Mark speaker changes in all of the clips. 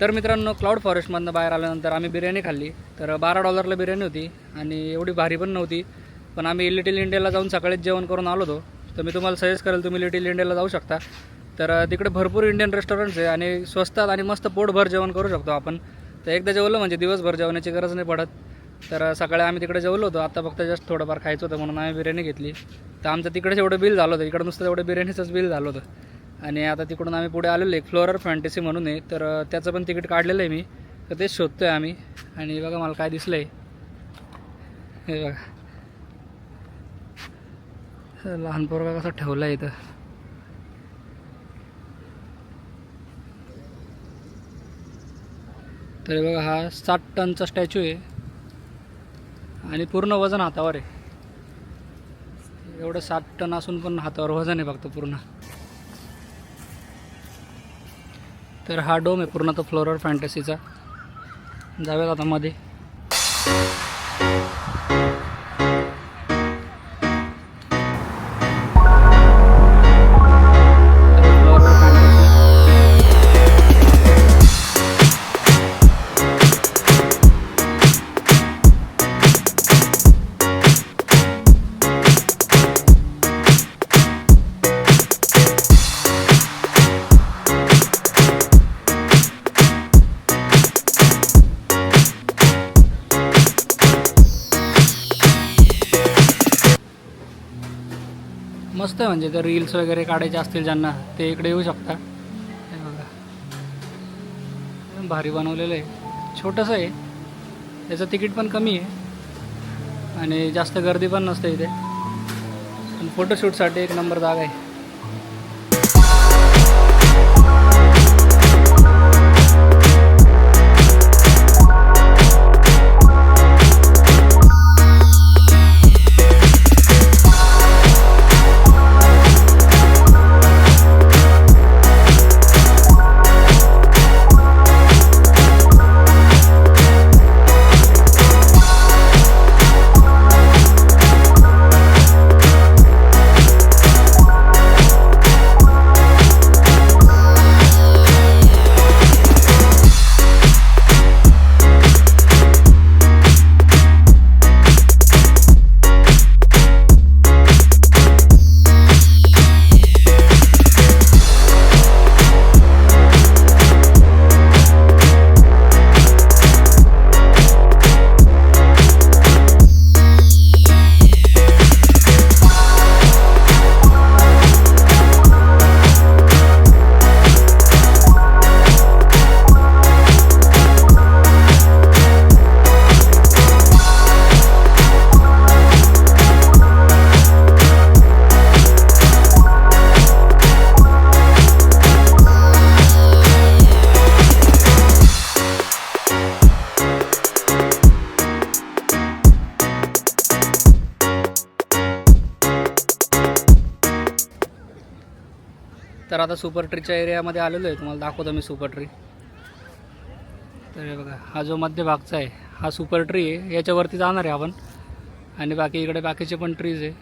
Speaker 1: तर मित्रांनो क्लाउड फॉरेस्टमधनं बाहेर आल्यानंतर आम्ही बिर्याणी खाल्ली. तर बारा डॉलरला बिर्याणी होती आणि एवढी भारी पण नव्हती. पण आम्ही लिटिल इंडियाला जाऊन सकाळीच जेवण करून आलो होतो. तर मी तुम्हाला सजेस्ट करेल तुम्ही लिटिल इंडियाला जाऊ शकता. तर तिकडे भरपूर इंडियन रेस्टॉरंट्स आहे आणि स्वस्तात आणि मस्त पोटभर जेवण करू शकतो आपण. तर एकदा जेवलं म्हणजे दिवसभर जेवण्याची गरज नाही पडत. तर सकाळी आम्ही तिकडे जेवलो होतो. आता फक्त जस्ट थोडंफार खायचं होतं म्हणून आम्ही बिर्याणी घेतली. तर आमचं तिकडेच एवढं बिल झालं होतं. इकडं नुसतं एवढं बिर्याणीचंच बिल झालं होतं. आणि आता तिकडून आम्ही पुढे आलेलो आहे फ्लोरर फॅन्टसी म्हणून आहे. तर त्याचं पण तिकीट काढलेलं आहे मी. तर तेच शोधतो आहे आम्ही. आणि बघा मला काय दिसलं आहे हे बघा. लहान पोरगा कसा ठेवला आहे इथं. तर हे बघा हा सात टनचा स्टॅच्यू आहे. आणि पूर्ण वजन हातावर आहे. एवढं सात टन असून पण हातावर वजन आहे फक्त पूर्ण. तर हा डोम आहे पूर्ण तो फ्लोरर फॅन्टसीचा जाऊयात आता मध्ये. मस्त म्हणजे जर रील्स वगैरे काढायचे असतील ज्यांना ते इकडे येऊ शकता. हे बघा. भारी बनवलेलं आहे. छोटंसं आहे. त्याचं तिकीट पण कमी आहे. आणि जास्त गर्दी पण नसते इथे. पण फोटोशूटसाठी एक नंबर जागा आहे. तर आता सुपर ट्रीच्या एरियामध्ये आलेलो आहे. तुम्हाला दाखवतो मी सुपर ट्री. तर हे बघा हा जो मध्यभागचा आहे हा सुपर ट्री आहे. याच्यावरती जाणार आहे आपण. आणि बाकी इकडे बाकीचे पण ट्रीज आहे.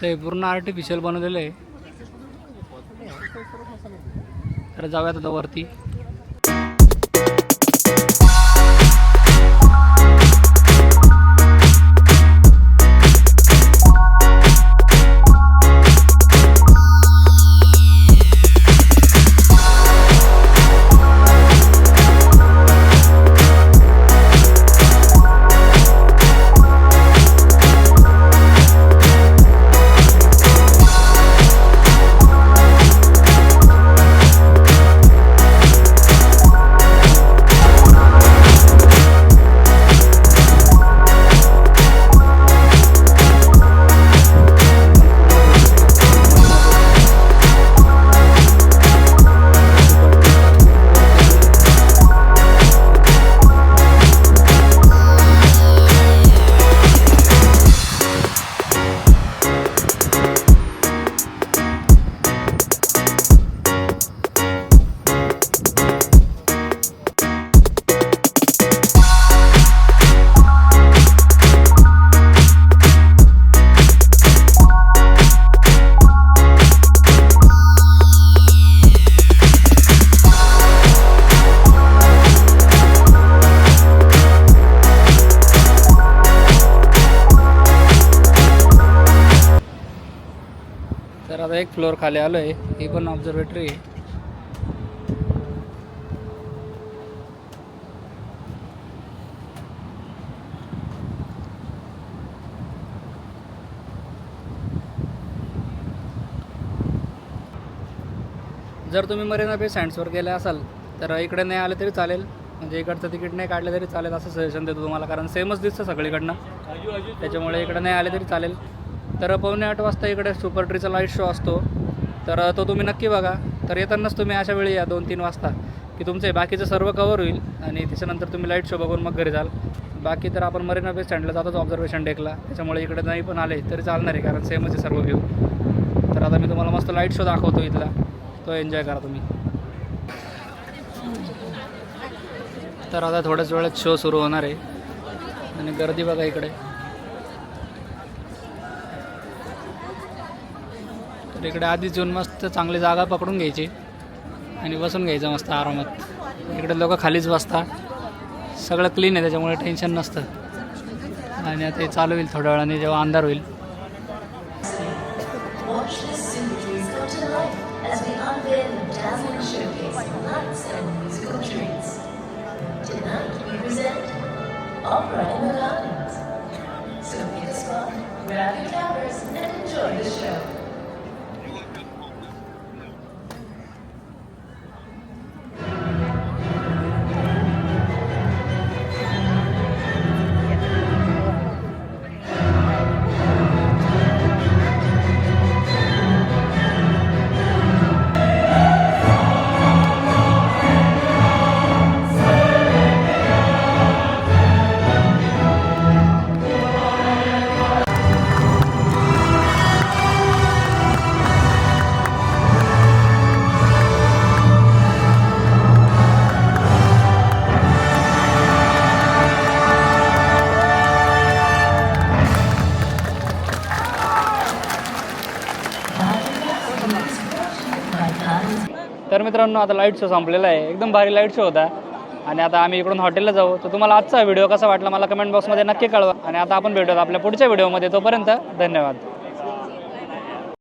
Speaker 1: ते पूर्ण आर्टिफिशियल बनवलेलं आहे. तर जाऊयात आता वरती. आता एक फ्लोअर खाली आलो आहे ही पण ऑब्झर्वेटरी आहे. जर तुम्ही मरीना बे सँड्सवर गेले असाल तर इकडे नाही आले तरी चालेल. म्हणजे इकडचं तिकीट नाही काढलं तरी चालेल असं सजेशन देतो तुम्हाला कारण सेमच दिसतं सगळीकडनं. त्याच्यामुळे इकडे नाही आले तरी चालेल. तर पावणे आठ वाजता इकडे सुपर ट्रीचा लाइट शो असतो. तर तो तुम्ही नक्की बघा. तर येतानाच तुम्ही अशा वेळी या दोन तीन वाजता की तुमचे बाकीचं सर्व कवर होईल आणि त्याच्यानंतर तुम्ही लाइट शो बघून मग घरी जाल. बाकी तर आपण मरीना बे स्टँडला जातोच ऑब्झर्वेशन डेकला त्याच्यामुळे इकडे नाही पण आले तरी चालणार आहे कारण सेमच आहे सर्व व्ह्यू तर आता मी तुम्हाला मस्त लाइट शो दाखवतो इथला. तो एन्जॉय करा तुम्ही. तर आता थोड्याच वेळात शो सुरू होणार आहे. आणि गर्दी बघा इकडे. तर इकडे आधीच येऊन मस्त चांगली जागा पकडून घ्यायची आणि बसून घ्यायचं मस्त आरामात. इकडे लोक खालीच बसतात. सगळं क्लीन आहे त्याच्यामुळे टेन्शन नसतं. आणि आता हे चालू होईल थोड्या वेळाने जेव्हा अंधार होईल. तर मित्रांनो आता लाइट शो संपलेला आहे. एकदम भारी लाइट शो होता. आणि आता आम्ही इकडून हॉटेलला जाऊ. तर तुम्हाला आजचा व्हिडिओ कसा वाटला मला कमेंट बॉक्समध्ये नक्की कळवा. आणि आता आपण भेटूयात आपल्या पुढच्या व्हिडिओमध्ये तोपर्यंत धन्यवाद.